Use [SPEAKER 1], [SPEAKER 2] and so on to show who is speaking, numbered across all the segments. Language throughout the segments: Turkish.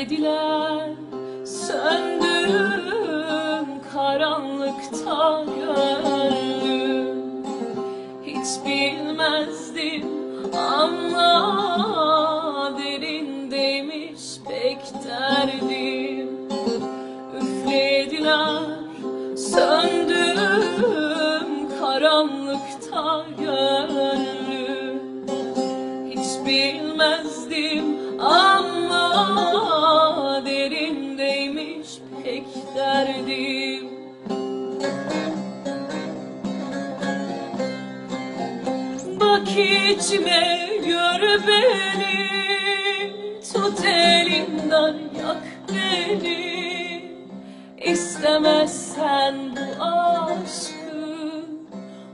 [SPEAKER 1] Üflediler söndüm karanlıkta gönlüm Hiç bilmezdim ama derindeymiş pek derdim Bak içime gör beni. Tut elimden yak beni. İstemezsen bu aşkı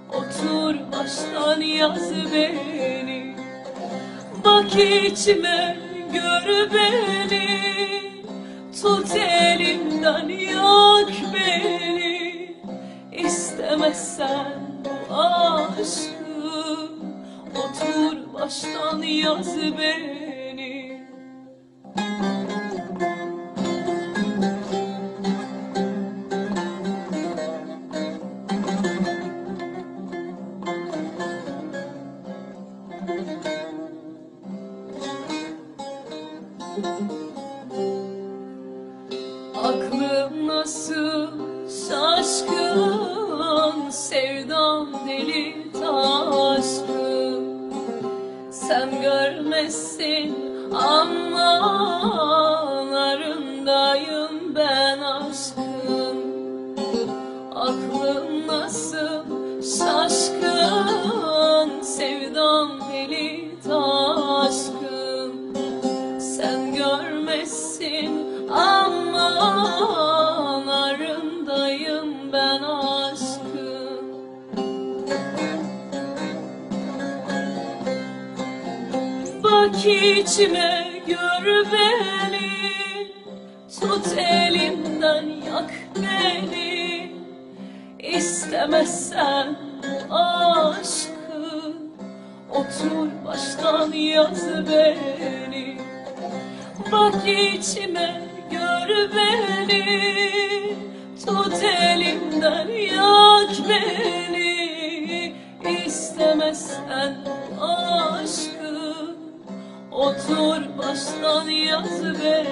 [SPEAKER 1] Otur baştan yaz beni. Bak içime gör beni. Tut elimden yak beni. İstemezsen bu aşkı Otur baştan yaz beni. Aklım nasıl şaşkın Sevdam deli taşkın Sen görmezsin ama narındayım ben aşkın Bak içime gör beni. Tut elimden yak beni. İstemezsen aşkı Otur baştan yaz beni. Bak içime gör beni. Tut elimden Otur baştan yaz beni